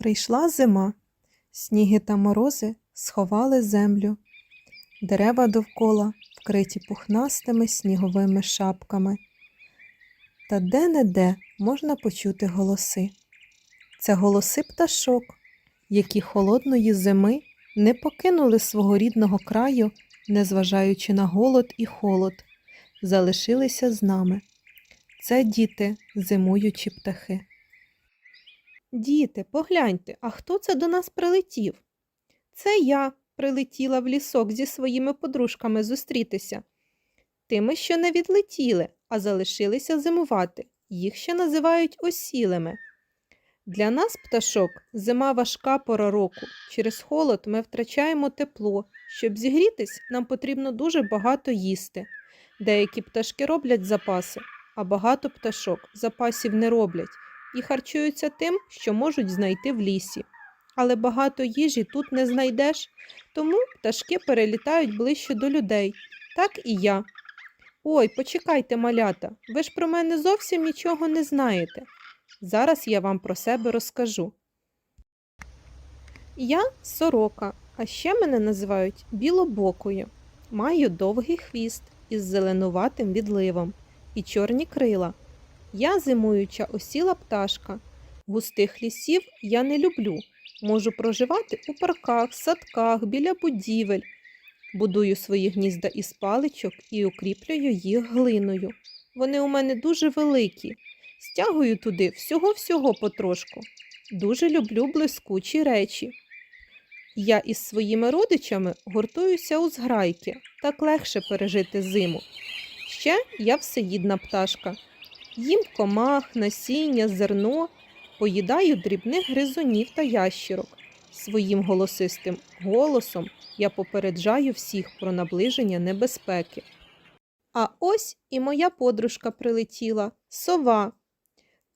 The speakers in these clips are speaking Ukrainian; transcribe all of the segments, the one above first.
Прийшла зима, сніги та морози сховали землю, дерева довкола вкриті пухнастими сніговими шапками. Та де-не-де можна почути голоси. Це голоси пташок, які холодної зими не покинули свого рідного краю, незважаючи на голод і холод, залишилися з нами. Це діти, зимуючі птахи. Діти, погляньте, а хто це до нас прилетів? Це я прилетіла в лісок зі своїми подружками зустрітися. Тими, що не відлетіли, а залишилися зимувати. Їх ще називають осілими. Для нас, пташок, зима важка пора року. Через холод ми втрачаємо тепло. Щоб зігрітись, нам потрібно дуже багато їсти. Деякі пташки роблять запаси, а багато пташок запасів не роблять і харчуються тим, що можуть знайти в лісі. Але багато їжі тут не знайдеш, тому пташки перелітають ближче до людей. Так і я. Ой, почекайте, малята, ви ж про мене зовсім нічого не знаєте. Зараз я вам про себе розкажу. Я сорока, а ще мене називають білобокою. Маю довгий хвіст із зеленуватим відливом і чорні крила. Я зимуюча осіла пташка. Густих лісів я не люблю. Можу проживати у парках, садках, біля будівель. Будую свої гнізда із паличок і укріплюю їх глиною. Вони у мене дуже великі. Стягую туди всього-всього потрошку. Дуже люблю блискучі речі. Я із своїми родичами гуртуюся у зграйки, так легше пережити зиму. Ще я всеїдна пташка. Їм комах, насіння, зерно, поїдаю дрібних гризунів та ящірок. Своїм голосистим голосом я попереджаю всіх про наближення небезпеки. А ось і моя подружка прилетіла сова.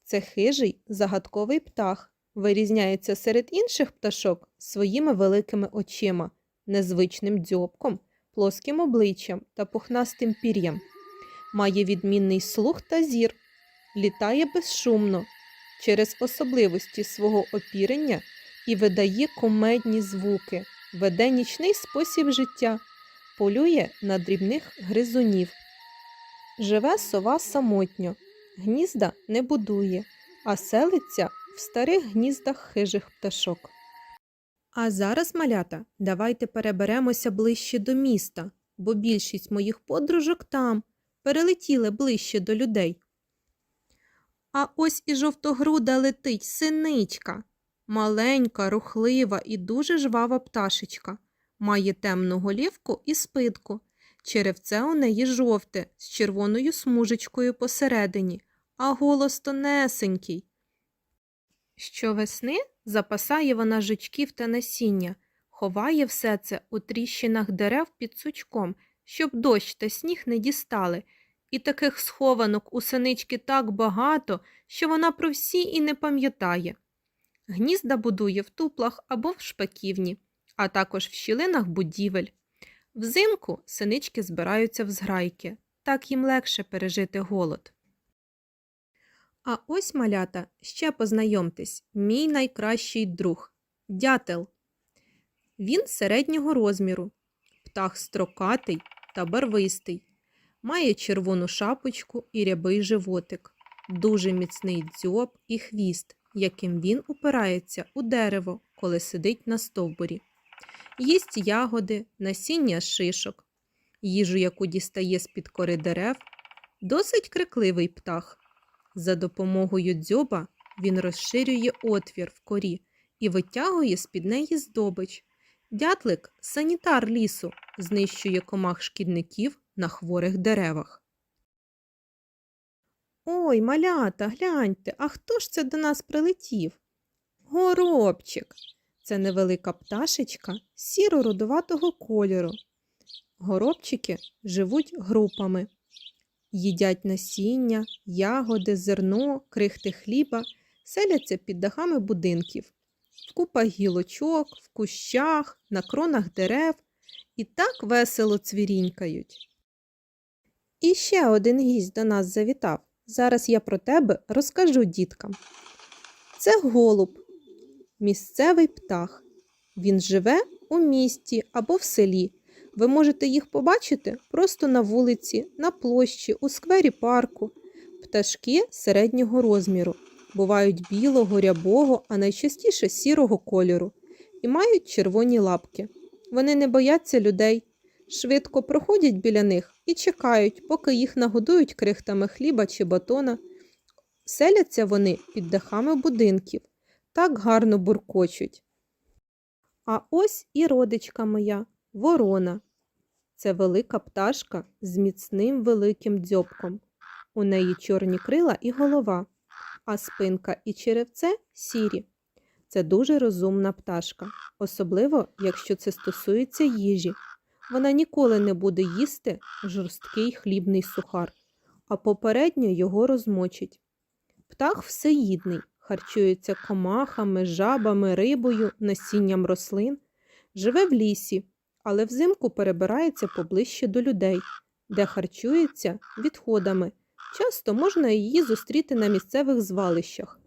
Це хижий загадковий птах, вирізняється серед інших пташок своїми великими очима, незвичним дзьобком, плоским обличчям та пухнастим пір'ям. Має відмінний слух та зір, літає безшумно через особливості свого опірення і видає кумедні звуки, веде нічний спосіб життя, полює на дрібних гризунів. Живе сова самотньо, гнізда не будує, а селиться в старих гніздах хижих пташок. А зараз, малята, давайте переберемося ближче до міста, бо більшість моїх подружок там перелетіли ближче до людей. А ось і жовтогруда летить синичка. Маленька, рухлива і дуже жвава пташечка. Має темну голівку і спидку. Черевце у неї жовте з червоною смужечкою посередині, а голос тонесенький. Щовесни запасає вона жучків та насіння, ховає все це у тріщинах дерев під сучком, щоб дощ та сніг не дістали. І таких схованок у синички так багато, що вона про всі і не пам'ятає. Гнізда будує в туплах або в шпаківні, а також в щілинах будівель. Взимку синички збираються в зграйки, так їм легше пережити голод. А ось, малята, ще познайомтесь, мій найкращий друг дятел. Він середнього розміру, птах строкатий та барвистий, має червону шапочку і рябий животик, дуже міцний дзьоб і хвіст, яким він упирається у дерево, коли сидить на стовбурі. Їсть ягоди, насіння шишок, їжу, яку дістає з-під кори дерев, досить крикливий птах. За допомогою дзьоба він розширює отвір в корі і витягує з-під неї здобич. Дятлик санітар лісу, знищує комах шкідників на хворих деревах. Ой, малята, гляньте, а хто ж це до нас прилетів? Горобчик. Це невелика пташечка сіро-рудуватого кольору. Горобчики живуть групами. Їдять насіння, ягоди, зерно, крихти хліба, селяться під дахами будинків, в купах гілочок, в кущах, на кронах дерев і так весело цвірінькають. І ще один гість до нас завітав. Зараз я про тебе розкажу діткам. Це голуб. місцевий птах. Він живе у місті або в селі. Ви можете їх побачити просто на вулиці, на площі, у сквері парку. Пташки середнього розміру бувають білого, рябого, а найчастіше сірого кольору і мають червоні лапки. Вони не бояться людей, швидко проходять біля них і чекають, поки їх нагодують крихтами хліба чи батона. Селяться вони під дахами будинків, так гарно буркочуть. А ось і родичка моя ворона. Це велика пташка з міцним великим дзьобком. У неї чорні крила і голова, а спинка і черевце сірі. Це дуже розумна пташка, особливо якщо це стосується їжі. Вона ніколи не буде їсти жорсткий хлібний сухар, а попередньо його розмочить. Птах всеїдний, харчується комахами, жабами, рибою, насінням рослин, живе в лісі, але взимку перебирається поближче до людей, де харчується відходами. Часто можна її зустріти на місцевих звалищах.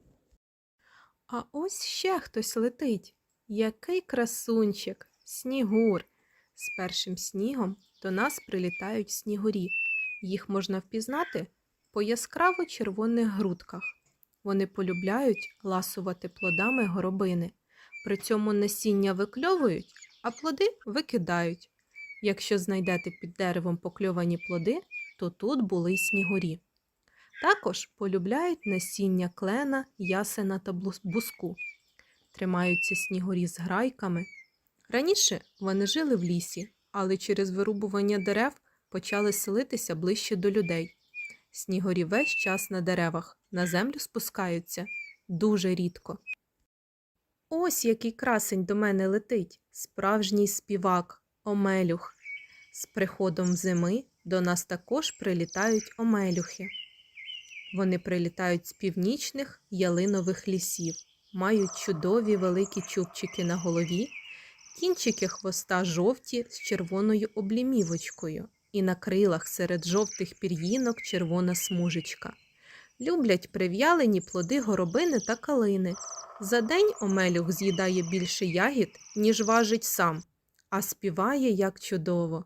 А ось ще хтось летить. Який красунчик, снігур. З першим снігом до нас прилітають снігурі. Їх можна впізнати по яскраво червоних грудках. Вони полюбляють ласувати плодами горобини. При цьому насіння викльовують, а плоди викидають. Якщо знайдете під деревом покльовані плоди, то тут були й снігурі. Також полюбляють насіння клена, ясена та буску. Тримаються снігурі з грайками. Раніше вони жили в лісі, але через вирубування дерев почали селитися ближче до людей. Снігурі весь час на деревах, на землю спускаються дуже рідко. Ось який красень до мене летить, справжній співак, омелюх. З приходом зими до нас також прилітають омелюхи. Вони прилітають з північних ялинових лісів, мають чудові великі чубчики на голові, кінчики хвоста жовті з червоною облімівочкою, і на крилах серед жовтих пір'їнок червона смужечка. Люблять прив'ялені плоди горобини та калини. За день омелюх з'їдає більше ягід, ніж важить сам, а співає як чудово.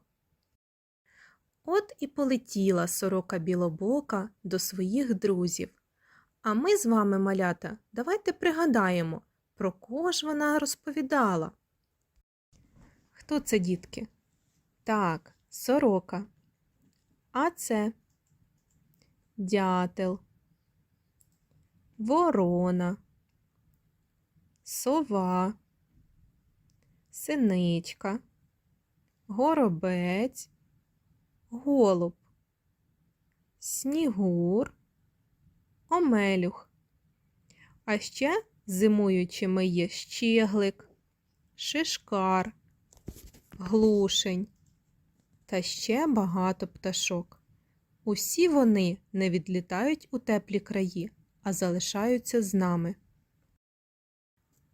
От і полетіла сорока білобока до своїх друзів. А ми з вами, малята, давайте пригадаємо, про кого ж вона розповідала. Хто це, дітки? Так, сорока. А це? Дятел, ворона, сова, синичка, горобець, голуб, снігур, омелюх. А ще зимуючими є щеглик, шишкар, глушень та ще багато пташок. Усі вони не відлітають у теплі краї, а залишаються з нами.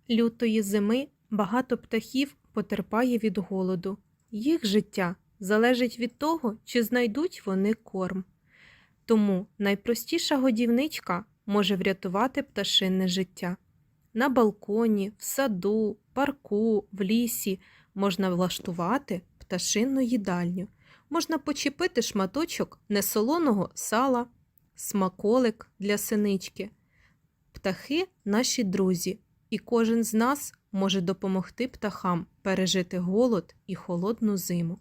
Лютої зими багато птахів потерпає від голоду. Їх життя залежить від того, чи знайдуть вони корм. Тому найпростіша годівничка може врятувати пташине життя. На балконі, в саду, парку, в лісі можна влаштувати пташинну їдальню. Можна почепити шматочок несолоного сала, смаколик для синички. Птахи наші друзі, і кожен з нас може допомогти птахам пережити голод і холодну зиму.